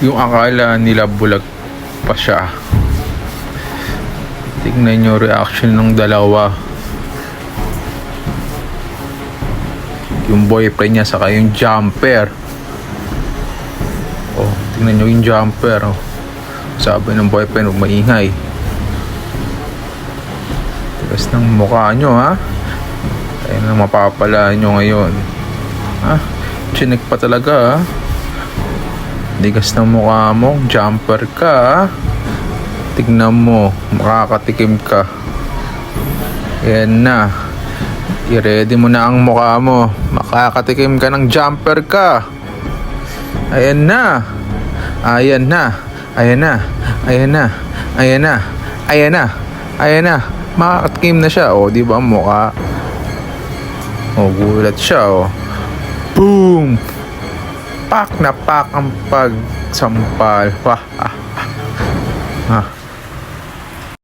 Yung akala nila bulag pa siya. Tignan nyo reaction ng dalawa. Yung boyfriend niya saka yung jumper. Oh, tingnan nyo yung jumper. Oh. Sabi ng boyfriend, huwag maingay. Tigas ng mukha nyo, ha? Ayun ang mapapala nyo ngayon. Ha? Chinek pa talaga, ha? Tigas ng mukha mo. Jumper ka? Tignan mo. Makakatikim ka. Yan na. I-ready mo na ang mukha mo. Makakatikim ka ng jumper ka. Ayan na. Ayan na. Ayan na. Ayan na. Ayan na. Ayan na. Ayan na. Makakatikim na siya. O, di ba ang mukha? O, gulat siya. O. Boom! Pak na pak ang pagsampal. Wah, ah, ah. Ah.